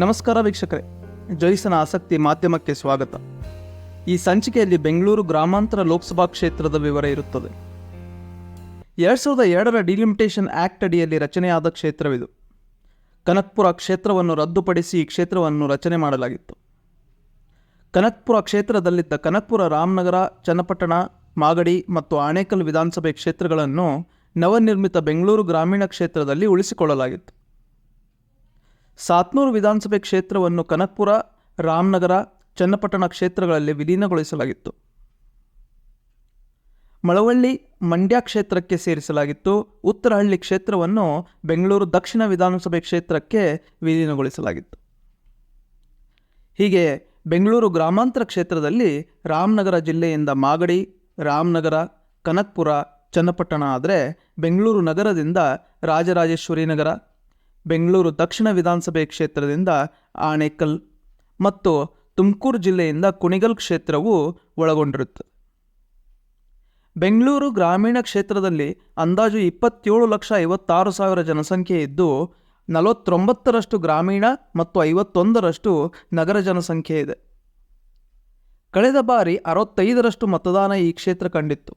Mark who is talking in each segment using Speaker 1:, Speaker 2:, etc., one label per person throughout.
Speaker 1: ನಮಸ್ಕಾರ ವೀಕ್ಷಕರೇ. ಜೈಸನ ಆಸಕ್ತಿ ಮಾಧ್ಯಮಕ್ಕೆ ಸ್ವಾಗತ. ಈ ಸಂಚಿಕೆಯಲ್ಲಿ ಬೆಂಗಳೂರು ಗ್ರಾಮಾಂತರ ಲೋಕಸಭಾ ಕ್ಷೇತ್ರದ ವಿವರ ಇರುತ್ತದೆ. ಎರಡು ಸಾವಿರದ ಎರಡರ ಡಿಲಿಮಿಟೇಷನ್ ಆಕ್ಟ್ ಅಡಿಯಲ್ಲಿ ರಚನೆಯಾದ ಕ್ಷೇತ್ರವಿದು. ಕನಕ್ಪುರ ಕ್ಷೇತ್ರವನ್ನು ರದ್ದುಪಡಿಸಿ ಈ ಕ್ಷೇತ್ರವನ್ನು ರಚನೆ ಮಾಡಲಾಗಿತ್ತು. ಕನಕ್ಪುರ ಕ್ಷೇತ್ರದಲ್ಲಿದ್ದ ಕನಕ್ಪುರ ರಾಮನಗರ, ಚನ್ನಪಟ್ಟಣ, ಮಾಗಡಿ ಮತ್ತು ಆಣೇಕಲ್ ವಿಧಾನಸಭೆ ಕ್ಷೇತ್ರಗಳನ್ನು ನವನಿರ್ಮಿತ ಬೆಂಗಳೂರು ಗ್ರಾಮೀಣ ಕ್ಷೇತ್ರದಲ್ಲಿ ಉಳಿಸಿಕೊಳ್ಳಲಾಗಿತ್ತು. ಸಾತ್ನೂರು ವಿಧಾನಸಭೆ ಕ್ಷೇತ್ರವನ್ನು ಕನಕ್ಪುರ, ರಾಮನಗರ, ಚನ್ನಪಟ್ಟಣ ಕ್ಷೇತ್ರಗಳಲ್ಲಿ ವಿಲೀನಗೊಳಿಸಲಾಗಿತ್ತು. ಮಳವಳ್ಳಿ, ಮಂಡ್ಯ ಕ್ಷೇತ್ರಕ್ಕೆ ಸೇರಿಸಲಾಗಿತ್ತು. ಉತ್ತರಹಳ್ಳಿ ಕ್ಷೇತ್ರವನ್ನು ಬೆಂಗಳೂರು ದಕ್ಷಿಣ ವಿಧಾನಸಭೆ ಕ್ಷೇತ್ರಕ್ಕೆ ವಿಲೀನಗೊಳಿಸಲಾಗಿತ್ತು. ಹೀಗೆ ಬೆಂಗಳೂರು ಗ್ರಾಮಾಂತರ ಕ್ಷೇತ್ರದಲ್ಲಿ ರಾಮನಗರ ಜಿಲ್ಲೆಯಿಂದ ಮಾಗಡಿ, ರಾಮನಗರ, ಕನಕ್ಪುರ, ಚನ್ನಪಟ್ಟಣ ಆದರೆ ಬೆಂಗಳೂರು ನಗರದಿಂದ ರಾಜರಾಜೇಶ್ವರಿ ನಗರ ಬೆಂಗಳೂರು ದಕ್ಷಿಣ ವಿಧಾನಸಭೆ ಕ್ಷೇತ್ರದಿಂದ ಆಣೆಕಲ್ ಮತ್ತು ತುಮಕೂರು ಜಿಲ್ಲೆಯಿಂದ ಕುಣಿಗಲ್ ಕ್ಷೇತ್ರವು ಒಳಗೊಂಡಿರುತ್ತದೆ. ಬೆಂಗಳೂರು ಗ್ರಾಮೀಣ ಕ್ಷೇತ್ರದಲ್ಲಿ ಅಂದಾಜು ಇಪ್ಪತ್ತೇಳು ಲಕ್ಷ ಐವತ್ತಾರು ಸಾವಿರ ಜನಸಂಖ್ಯೆ ಇದ್ದು, ನಲವತ್ತೊಂಬತ್ತರಷ್ಟು ಗ್ರಾಮೀಣ ಮತ್ತು ಐವತ್ತೊಂದರಷ್ಟು ನಗರ ಜನಸಂಖ್ಯೆ ಇದೆ. ಕಳೆದ ಬಾರಿ ಅರವತ್ತೈದರಷ್ಟು ಮತದಾನ ಈ ಕ್ಷೇತ್ರ ಕಂಡಿತ್ತು.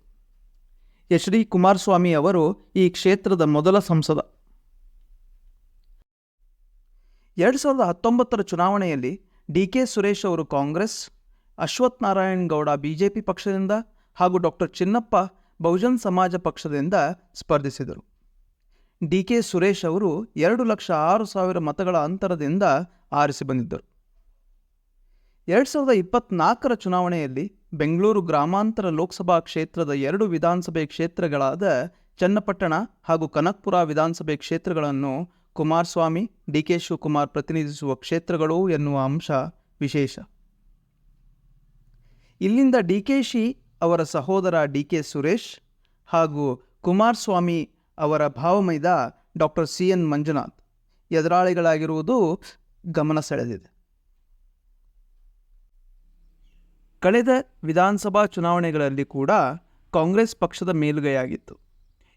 Speaker 1: ಎಚ್ ಡಿ ಕುಮಾರಸ್ವಾಮಿ ಅವರು ಈ ಕ್ಷೇತ್ರದ ಮೊದಲ ಸಂಸದ. ಎರಡು ಸಾವಿರದ ಹತ್ತೊಂಬತ್ತರ ಚುನಾವಣೆಯಲ್ಲಿ ಡಿ ಕೆ ಸುರೇಶ್ ಅವರು ಕಾಂಗ್ರೆಸ್, ಅಶ್ವಥ್ ನಾರಾಯಣ್ ಗೌಡ ಬಿಜೆಪಿ ಪಕ್ಷದಿಂದ ಹಾಗೂ ಡಾಕ್ಟರ್ ಚಿನ್ನಪ್ಪ ಬಹುಜನ್ ಸಮಾಜ ಪಕ್ಷದಿಂದ ಸ್ಪರ್ಧಿಸಿದರು. ಡಿ ಕೆ ಸುರೇಶ್ ಅವರು ಎರಡು ಲಕ್ಷ ಆರು ಸಾವಿರ ಮತಗಳ ಅಂತರದಿಂದ ಆರಿಸಿ ಬಂದಿದ್ದರು. ಎರಡು ಸಾವಿರದ ಇಪ್ಪತ್ನಾಲ್ಕರ ಚುನಾವಣೆಯಲ್ಲಿ ಬೆಂಗಳೂರು ಗ್ರಾಮಾಂತರ ಲೋಕಸಭಾ ಕ್ಷೇತ್ರದ ಎರಡು ವಿಧಾನಸಭೆ ಕ್ಷೇತ್ರಗಳಾದ ಚನ್ನಪಟ್ಟಣ ಹಾಗೂ ಕನಕ್ಪುರ ವಿಧಾನಸಭೆ ಕ್ಷೇತ್ರಗಳನ್ನು ಕುಮಾರಸ್ವಾಮಿ, ಡಿ ಕೆ ಶಿವಕುಮಾರ್ ಪ್ರತಿನಿಧಿಸುವ ಕ್ಷೇತ್ರಗಳು ಎನ್ನುವ ಅಂಶ ವಿಶೇಷ. ಇಲ್ಲಿಂದ ಡಿ ಕೆ ಶಿ ಅವರ ಸಹೋದರ ಡಿ ಕೆ ಸುರೇಶ್ ಹಾಗೂ ಕುಮಾರಸ್ವಾಮಿ ಅವರ ಭಾವಮೈದ ಡಾಕ್ಟರ್ ಸಿ ಎನ್ ಮಂಜುನಾಥ್ ಎದುರಾಳಿಗಳಾಗಿರುವುದು ಗಮನ ಸೆಳೆದಿದೆ. ಕಳೆದ ವಿಧಾನಸಭಾ ಚುನಾವಣೆಗಳಲ್ಲಿ ಕೂಡ ಕಾಂಗ್ರೆಸ್ ಪಕ್ಷದ ಮೇಲುಗೈಯಾಗಿತ್ತು.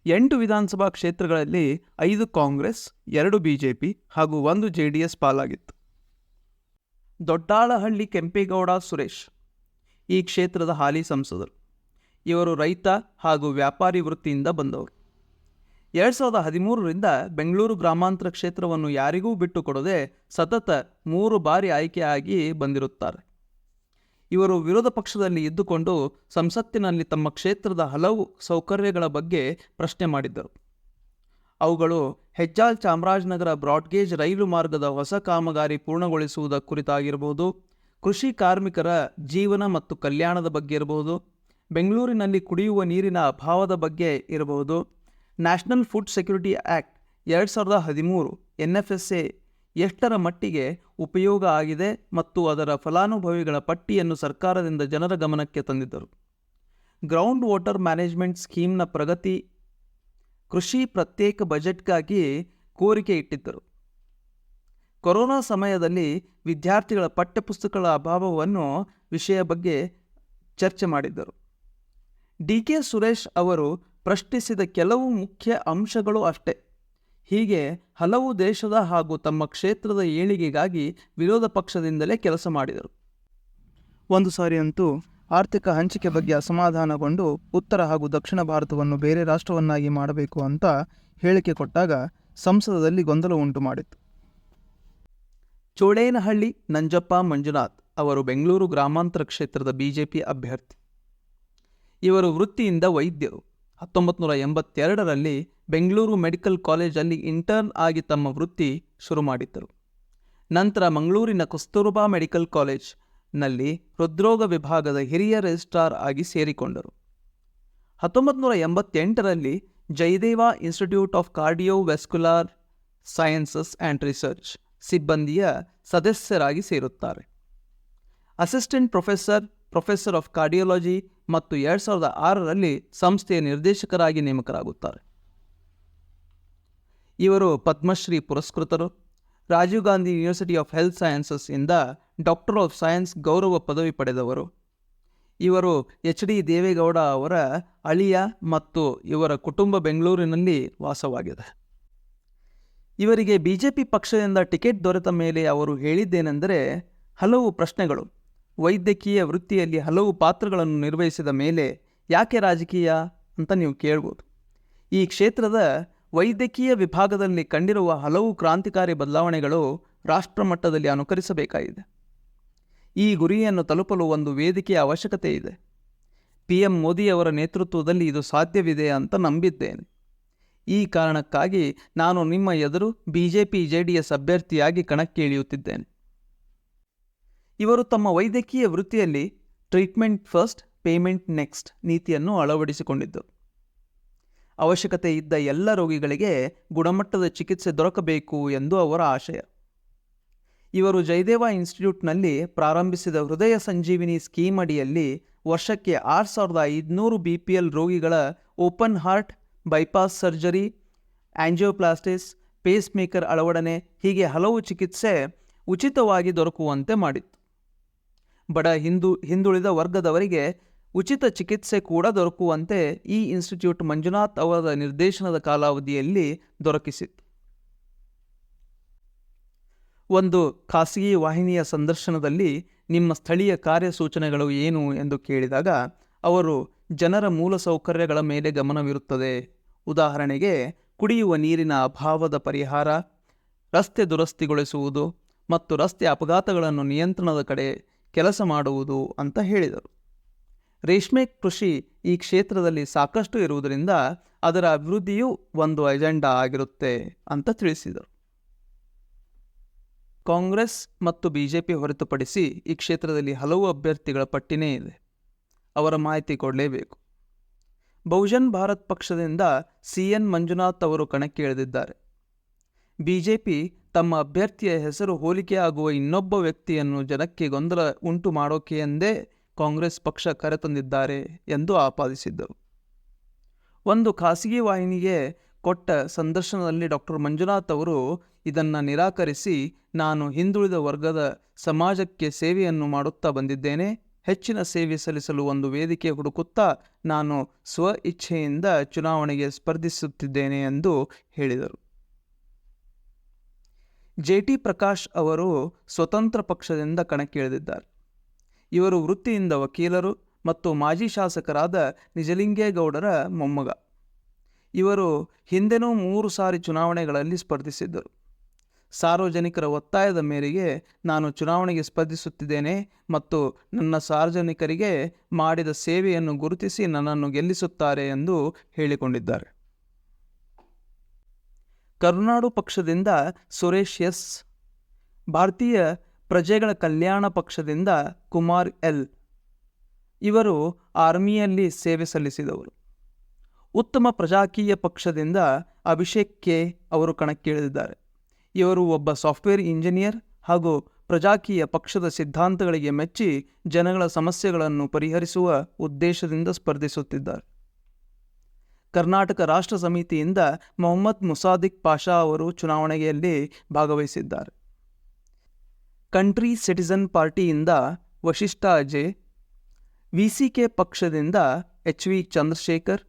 Speaker 1: ಎಂಟು ವಿಧಾನಸಭಾ ಕ್ಷೇತ್ರಗಳಲ್ಲಿ ಐದು ಕಾಂಗ್ರೆಸ್, ಎರಡು ಬಿಜೆಪಿ ಹಾಗೂ ಒಂದು ಜೆ ಡಿ ಎಸ್ ಪಾಲಾಗಿತ್ತು. ದೊಡ್ಡಾಳಹಳ್ಳಿ ಕೆಂಪೇಗೌಡ ಸುರೇಶ್, ಈ ಕ್ಷೇತ್ರದ ಹಾಲಿ ಸಂಸದರು. ಇವರು ರೈತ ಹಾಗೂ ವ್ಯಾಪಾರಿ ವೃತ್ತಿಯಿಂದ ಬಂದವರು. ಎರಡು ಸಾವಿರದ ಹದಿಮೂರರಿಂದ ಬೆಂಗಳೂರು ಗ್ರಾಮಾಂತರ ಕ್ಷೇತ್ರವನ್ನು ಯಾರಿಗೂ ಬಿಟ್ಟುಕೊಡದೆ ಸತತ ಮೂರು ಬಾರಿ ಆಯ್ಕೆಯಾಗಿ ಬಂದಿರುತ್ತಾರೆ. ಇವರು ವಿರೋಧ ಪಕ್ಷದಲ್ಲಿ ಇದ್ದುಕೊಂಡು ಸಂಸತ್ತಿನಲ್ಲಿ ತಮ್ಮ ಕ್ಷೇತ್ರದ ಹಲವು ಸೌಕರ್ಯಗಳ ಬಗ್ಗೆ ಪ್ರಶ್ನೆ ಮಾಡಿದ್ದರು. ಅವುಗಳು ಹೆಜ್ಜಾಲ್ ಚಾಮರಾಜನಗರ ಬ್ರಾಡ್ಗೇಜ್ ರೈಲು ಮಾರ್ಗದ ಹೊಸ ಕಾಮಗಾರಿ ಪೂರ್ಣಗೊಳಿಸುವುದ ಕುರಿತಾಗಿರಬಹುದು ಕೃಷಿ ಕಾರ್ಮಿಕರ ಜೀವನ ಮತ್ತು ಕಲ್ಯಾಣದ ಬಗ್ಗೆ ಇರಬಹುದು ಬೆಂಗಳೂರಿನಲ್ಲಿ ಕುಡಿಯುವ ನೀರಿನ ಅಭಾವದ ಬಗ್ಗೆ ಇರಬಹುದು ನ್ಯಾಷನಲ್ ಫುಡ್ ಸೆಕ್ಯೂರಿಟಿ ಆ್ಯಕ್ಟ್ ಎರಡು ಸಾವಿರದ ಹದಿಮೂರು ಎನ್ ಎಫ್ ಎಸ್ ಎ ಎಷ್ಟರ ಮಟ್ಟಿಗೆ ಉಪಯೋಗ ಆಗಿದೆ ಮತ್ತು ಅದರ ಫಲಾನುಭವಿಗಳ ಪಟ್ಟಿಯನ್ನು ಸರ್ಕಾರದಿಂದ ಜನರ ಗಮನಕ್ಕೆ ತಂದಿದ್ದರು. ಗ್ರೌಂಡ್ ವಾಟರ್ ಮ್ಯಾನೇಜ್ಮೆಂಟ್ ಸ್ಕೀಮ್ನ ಪ್ರಗತಿ, ಕೃಷಿ ಪ್ರತ್ಯೇಕ ಬಜೆಟ್ಗಾಗಿ ಕೋರಿಕೆ ಇಟ್ಟಿದ್ದರು. ಕೊರೋನಾ ಸಮಯದಲ್ಲಿ ವಿದ್ಯಾರ್ಥಿಗಳ ಪಠ್ಯಪುಸ್ತಕಗಳ ಅಭಾವವನ್ನು ವಿಷಯ ಬಗ್ಗೆ ಚರ್ಚೆ ಮಾಡಿದ್ದರು. ಡಿ ಕೆ ಸುರೇಶ್ ಅವರು ಪ್ರಶ್ನಿಸಿದ ಕೆಲವು ಮುಖ್ಯ ಅಂಶಗಳು ಅಷ್ಟೇ. ಹೀಗೆ ಹಲವು ದೇಶದ ಹಾಗೂ ತಮ್ಮ ಕ್ಷೇತ್ರದ ಏಳಿಗೆಗಾಗಿ ವಿರೋಧ ಪಕ್ಷದಿಂದಲೇ ಕೆಲಸ ಮಾಡಿದರು. ಒಂದು ಸಾರಿ ಅಂತೂ ಆರ್ಥಿಕ ಹಂಚಿಕೆ ಬಗ್ಗೆ ಅಸಮಾಧಾನಗೊಂಡು ಉತ್ತರ ಹಾಗೂ ದಕ್ಷಿಣ ಭಾರತವನ್ನು ಬೇರೆ ರಾಷ್ಟ್ರವನ್ನಾಗಿ ಮಾಡಬೇಕು ಅಂತ ಹೇಳಿಕೆ ಕೊಟ್ಟಾಗ ಸಂಸದದಲ್ಲಿ ಗೊಂದಲ ಉಂಟು ಮಾಡಿತ್ತು. ಚೋಳೇನಹಳ್ಳಿ ನಂಜಪ್ಪ ಮಂಜುನಾಥ್ ಅವರು ಬೆಂಗಳೂರು ಗ್ರಾಮಾಂತರ ಕ್ಷೇತ್ರದ ಬಿಜೆಪಿ ಅಭ್ಯರ್ಥಿ. ಇವರು ವೃತ್ತಿಯಿಂದ ವೈದ್ಯರು. ಹತ್ತೊಂಬತ್ತು ನೂರ ಎಂಬತ್ತೆರಡರಲ್ಲಿ ಬೆಂಗಳೂರು ಮೆಡಿಕಲ್ ಕಾಲೇಜಲ್ಲಿ ಇಂಟರ್ನ್ ಆಗಿ ತಮ್ಮ ವೃತ್ತಿ ಶುರು ಮಾಡಿದ್ದರು. ನಂತರ ಮಂಗಳೂರಿನ ಕಸ್ತೂರ್ಬಾ ಮೆಡಿಕಲ್ ಕಾಲೇಜ್ನಲ್ಲಿ ಹೃದ್ರೋಗ ವಿಭಾಗದ ಹಿರಿಯ ರಿಜಿಸ್ಟ್ರಾರ್ ಆಗಿ ಸೇರಿಕೊಂಡರು. ಹತ್ತೊಂಬತ್ತು ನೂರ ಎಂಬತ್ತೆಂಟರಲ್ಲಿ Jayadeva institute of cardiovascular sciences and research ಸಿಬ್ಬಂದಿಯ ಸದಸ್ಯರಾಗಿ ಸೇರುತ್ತಾರೆ. Assistant professor professor of cardiology ಮತ್ತು ಎರಡು ಸಾವಿರದ ಆರರಲ್ಲಿ ಸಂಸ್ಥೆಯ ನಿರ್ದೇಶಕರಾಗಿ ನೇಮಕರಾಗುತ್ತಾರೆ. ಇವರು Padmashri ಪುರಸ್ಕೃತರು. Rajiv Gandhi university of health sciences ಇಂದ ಡಾಕ್ಟರ್ ಆಫ್ ಸೈನ್ಸ್ ಗೌರವ ಪದವಿ ಪಡೆದವರು. ಇವರು ಎಚ್ ಡಿ ದೇವೇಗೌಡ ಅವರ ಅಳಿಯ ಮತ್ತು ಇವರ ಕುಟುಂಬ ಬೆಂಗಳೂರಿನಲ್ಲಿ ವಾಸವಾಗಿದೆ ಇವರಿಗೆ ಬಿಜೆಪಿ ಪಕ್ಷದಿಂದ ಟಿಕೆಟ್ ದೊರೆತ ಮೇಲೆ ಅವರು ಹೇಳಿದ್ದೇನೆಂದರೆ, ಹಲವು ಪ್ರಶ್ನೆಗಳು. ವೈದ್ಯಕೀಯ ವೃತ್ತಿಯಲ್ಲಿ ಹಲವು ಪಾತ್ರಗಳನ್ನು ನಿರ್ವಹಿಸಿದ ಮೇಲೆ ಯಾಕೆ ರಾಜಕೀಯ ಅಂತ ನೀವು ಕೇಳ್ಬೋದು. ಈ ಕ್ಷೇತ್ರದ ವೈದ್ಯಕೀಯ ವಿಭಾಗದಲ್ಲಿ ಕಂಡಿರುವ ಹಲವು ಕ್ರಾಂತಿಕಾರಿ ಬದಲಾವಣೆಗಳು ರಾಷ್ಟ್ರಮಟ್ಟದಲ್ಲಿ ಅನುಕರಿಸಬೇಕಾಗಿದೆ. ಈ ಗುರಿಯನ್ನು ತಲುಪಲು ಒಂದು ವೇದಿಕೆಯ ಅವಶ್ಯಕತೆ ಇದೆ. ಪಿ ಎಂ ಮೋದಿಯವರ ನೇತೃತ್ವದಲ್ಲಿ ಇದು ಸಾಧ್ಯವಿದೆ ಅಂತ ನಂಬಿದ್ದೇನೆ. ಈ ಕಾರಣಕ್ಕಾಗಿ ನಾನು ನಿಮ್ಮ ಎದುರು ಬಿಜೆಪಿ ಜೆ ಡಿ ಎಸ್ ಅಭ್ಯರ್ಥಿಯಾಗಿ ಕಣಕ್ಕೆ ಇಳಿಯುತ್ತಿದ್ದೇನೆ. ಇವರು ತಮ್ಮ ವೈದ್ಯಕೀಯ ವೃತ್ತಿಯಲ್ಲಿ ಟ್ರೀಟ್ಮೆಂಟ್ ಫಸ್ಟ್, ಪೇಮೆಂಟ್ ನೆಕ್ಸ್ಟ್ ನೀತಿಯನ್ನು ಅಳವಡಿಸಿಕೊಂಡಿದ್ದರು ಅವಶ್ಯಕತೆ ಇದ್ದ ಎಲ್ಲ ರೋಗಿಗಳಿಗೆ ಗುಣಮಟ್ಟದ ಚಿಕಿತ್ಸೆ ದೊರಕಬೇಕು ಎಂದು ಅವರ ಆಶಯ. ಇವರು ಜಯದೇವ ಇನ್ಸ್ಟಿಟ್ಯೂಟ್ನಲ್ಲಿ ಪ್ರಾರಂಭಿಸಿದ ಹೃದಯ ಸಂಜೀವಿನಿ ಸ್ಕೀಮ್ ಅಡಿಯಲ್ಲಿ ವರ್ಷಕ್ಕೆ ಆರು ಸಾವಿರದ ಐದುನೂರು ಬಿ ಪಿ ಎಲ್ ರೋಗಿಗಳ open heart, bypass surgery, angioplasties pacemaker ಅಳವಡನೆ ಹೀಗೆ ಹಲವು ಚಿಕಿತ್ಸೆ ಉಚಿತವಾಗಿ ದೊರಕುವಂತೆ ಮಾಡಿತ್ತು. ಬಡ ಹಿಂದು ಹಿಂದುಳಿದ ವರ್ಗದವರಿಗೆ ಉಚಿತ ಚಿಕಿತ್ಸೆ ಕೂಡ ದೊರಕುವಂತೆ ಈ ಇನ್ಸ್ಟಿಟ್ಯೂಟ್ ಮಂಜುನಾಥ್ ಅವರ ನಿರ್ದೇಶನದ ಕಾಲಾವಧಿಯಲ್ಲಿ ದೊರಕಿಸಿತ್ತು. ಒಂದು ಖಾಸಗಿ ವಾಹಿನಿಯ ಸಂದರ್ಶನದಲ್ಲಿ ನಿಮ್ಮ ಸ್ಥಳೀಯ ಕಾರ್ಯಸೂಚನೆಗಳು ಏನು ಎಂದು ಕೇಳಿದಾಗ, ಅವರು ಜನರ ಮೂಲಸೌಕರ್ಯಗಳ ಮೇಲೆ ಗಮನವಿರುತ್ತದೆ. ಉದಾಹರಣೆಗೆ, ಕುಡಿಯುವ ನೀರಿನ ಅಭಾವದ ಪರಿಹಾರ, ರಸ್ತೆ ದುರಸ್ತಿಗೊಳಿಸುವುದು ಮತ್ತು ರಸ್ತೆ ಅಪಘಾತಗಳನ್ನು ನಿಯಂತ್ರಣದ ಕಡೆ ಕೆಲಸ ಮಾಡುವುದು ಅಂತ ಹೇಳಿದರು. ರೇಷ್ಮೆ ಕೃಷಿ ಈ ಕ್ಷೇತ್ರದಲ್ಲಿ ಸಾಕಷ್ಟು ಇರುವುದರಿಂದ ಅದರ ಅಭಿವೃದ್ಧಿಯೂ ಒಂದು ಅಜೆಂಡಾ ಆಗಿರುತ್ತೆ ಅಂತ ತಿಳಿಸಿದರು. ಕಾಂಗ್ರೆಸ್ ಮತ್ತು ಬಿಜೆಪಿ ಹೊರತುಪಡಿಸಿ ಈ ಕ್ಷೇತ್ರದಲ್ಲಿ ಹಲವು ಅಭ್ಯರ್ಥಿಗಳ ಪಟ್ಟಿನೇ ಇದೆ. ಅವರ ಮಾಹಿತಿ ಕೊಡಲೇಬೇಕು. ಬಹುಜನ್ ಭಾರತ್ ಪಕ್ಷದಿಂದ ಸಿ ಎನ್ ಮಂಜುನಾಥ್ ಅವರು ಕಣಕ್ಕೆ ಇಳಿದಿದ್ದಾರೆ ಬಿಜೆಪಿ ತಮ್ಮ ಅಭ್ಯರ್ಥಿಯ ಹೆಸರು ಹೋಲಿಕೆಯಾಗುವ ಇನ್ನೊಬ್ಬ ವ್ಯಕ್ತಿಯನ್ನು ಜನಕ್ಕೆ ಗೊಂದಲ ಉಂಟು ಮಾಡೋಕೆ ಎಂದೇ ಕಾಂಗ್ರೆಸ್ ಪಕ್ಷ ಕರೆತಂದಿದ್ದಾರೆ ಎಂದು ಆಪಾದಿಸಿದ್ದರು. ಒಂದು ಖಾಸಗಿ ವಾಹಿನಿಗೆ ಕೊಟ್ಟ ಸಂದರ್ಶನದಲ್ಲಿ ಡಾಕ್ಟರ್ ಮಂಜುನಾಥ್ ಅವರು, ಇದನ್ನು ನಿರಾಕರಿಸಿ ನಾನು ಹಿಂದುಳಿದ ವರ್ಗದ ಸಮಾಜಕ್ಕೆ ಸೇವೆಯನ್ನು ಮಾಡುತ್ತಾ ಬಂದಿದ್ದೇನೆ. ಹೆಚ್ಚಿನ ಸೇವೆ ಸಲ್ಲಿಸಲು ಒಂದು ವೇದಿಕೆ ಹುಡುಕುತ್ತಾ ನಾನು ಸ್ವ ಇಚ್ಛೆಯಿಂದ ಚುನಾವಣೆಗೆ ಸ್ಪರ್ಧಿಸುತ್ತಿದ್ದೇನೆ ಎಂದು ಹೇಳಿದರು. ಜೆ ಟಿ ಪ್ರಕಾಶ್ ಅವರು ಸ್ವತಂತ್ರ ಪಕ್ಷದಿಂದ ಕಣಕ್ಕಿಳಿದಿದ್ದಾರೆ. ಇವರು ವೃತ್ತಿಯಿಂದ ವಕೀಲರು ಮತ್ತು ಮಾಜಿ ಶಾಸಕರಾದ ನಿಜಲಿಂಗೇಗೌಡರ ಮೊಮ್ಮಗ. ಇವರು ಹಿಂದೆನೂ ಮೂರು ಸಾರಿ ಚುನಾವಣೆಗಳಲ್ಲಿ ಸ್ಪರ್ಧಿಸಿದ್ದರು. ಸಾರ್ವಜನಿಕರ ಒತ್ತಾಯದ ಮೇರೆಗೆ ನಾನು ಚುನಾವಣೆಗೆ ಸ್ಪರ್ಧಿಸುತ್ತಿದ್ದೇನೆ ಮತ್ತು ನನ್ನ ಸಾರ್ವಜನಿಕರಿಗೆ ಮಾಡಿದ ಸೇವೆಯನ್ನು ಗುರುತಿಸಿ ನನ್ನನ್ನು ಗೆಲ್ಲಿಸುತ್ತಾರೆ ಎಂದು ಹೇಳಿಕೊಂಡಿದ್ದಾರೆ. ಕರುನಾಡು ಪಕ್ಷದಿಂದ ಸುರೇಶ್ ಎಸ್. ಭಾರತೀಯ ಪ್ರಜೆಗಳ ಕಲ್ಯಾಣ ಪಕ್ಷದಿಂದ ಕುಮಾರ್ ಎಲ್. ಇವರು ಆರ್ಮಿಯಲ್ಲಿ ಸೇವೆ ಸಲ್ಲಿಸಿದವರು. ಉತ್ತಮ ಪ್ರಜಾಕೀಯ ಪಕ್ಷದಿಂದ ಅಭಿಷೇಕ್ ಕೆ. ಅವರು ಕಣಕ್ಕಿಳಿದಿದ್ದಾರೆ. ಇವರು ಒಬ್ಬ ಸಾಫ್ಟ್ವೇರ್ ಇಂಜಿನಿಯರ್ ಹಾಗೂ ಪ್ರಜಾಕೀಯ ಪಕ್ಷದ ಸಿದ್ಧಾಂತಗಳಿಗೆ ಮೆಚ್ಚಿ ಜನಗಳ ಸಮಸ್ಯೆಗಳನ್ನು ಪರಿಹರಿಸುವ ಉದ್ದೇಶದಿಂದ ಸ್ಪರ್ಧಿಸುತ್ತಿದ್ದಾರೆ. ಕರ್ನಾಟಕ ರಾಷ್ಟ್ರ ಸಮಿತಿಯಿಂದ ಮೊಹಮ್ಮದ್ ಮುಸಾದಿಕ್ ಪಾಷಾ ಅವರು ಚುನಾವಣೆಯಲ್ಲಿ ಭಾಗವಹಿಸಿದ್ದಾರೆ. ಕಂಟ್ರಿ ಸಿಟಿಸನ್ ಪಾರ್ಟಿಯಿಂದ ವಶಿಷ್ಠ ಅಜಯ್ ವಿಸಿಕೆ ಪಕ್ಷದಿಂದ H V Chandrashekar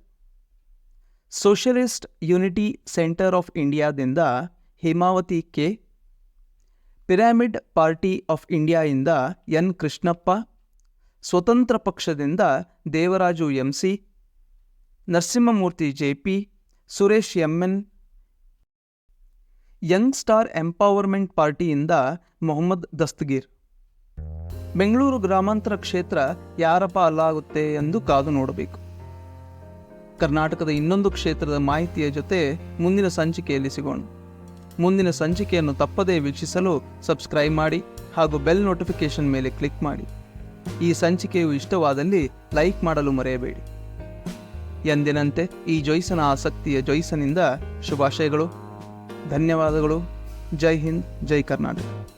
Speaker 1: socialist unity centre of ಇಂಡಿಯಾದಿಂದ Hemavathi K pyramid party of ಇಂಡಿಯಾಯಿಂದ N Krishnappa ಸ್ವತಂತ್ರ ಪಕ್ಷದಿಂದ Devaraju M MC Narasimhamurthy JP Suresh MN young star empowerment ಪಾರ್ಟಿಯಿಂದ Mohammed Dastagir. Bengaluru ಗ್ರಾಮಾಂತರ ಕ್ಷೇತ್ರ ಯಾರ ಪಾಲಾಗುತ್ತೆ ಎಂದು ಕಾದು ನೋಡಬೇಕು. ಕರ್ನಾಟಕದ ಇನ್ನೊಂದು ಕ್ಷೇತ್ರದ ಮಾಹಿತಿಯ ಜೊತೆ ಮುಂದಿನ ಸಂಚಿಕೆಯಲ್ಲಿ ಸಿಗೋಣ. ಮುಂದಿನ ಸಂಚಿಕೆಯನ್ನು ತಪ್ಪದೇ ವೀಕ್ಷಿಸಲು ಸಬ್ಸ್ಕ್ರೈಬ್ ಮಾಡಿ ಹಾಗೂ ಬೆಲ್ ನೋಟಿಫಿಕೇಷನ್ ಮೇಲೆ ಕ್ಲಿಕ್ ಮಾಡಿ. ಈ ಸಂಚಿಕೆಯು ಇಷ್ಟವಾದಲ್ಲಿ ಲೈಕ್ ಮಾಡಲು ಮರೆಯಬೇಡಿ. ಎಂದಿನಂತೆ ಈ ಜೊಯ್ಸನ ಆಸಕ್ತಿಯ ಜೊಯ್ಸನಿಂದ ಶುಭಾಶಯಗಳು. ಧನ್ಯವಾದಗಳು. ಜೈ ಹಿಂದ್ ಜೈ ಕರ್ನಾಟಕ.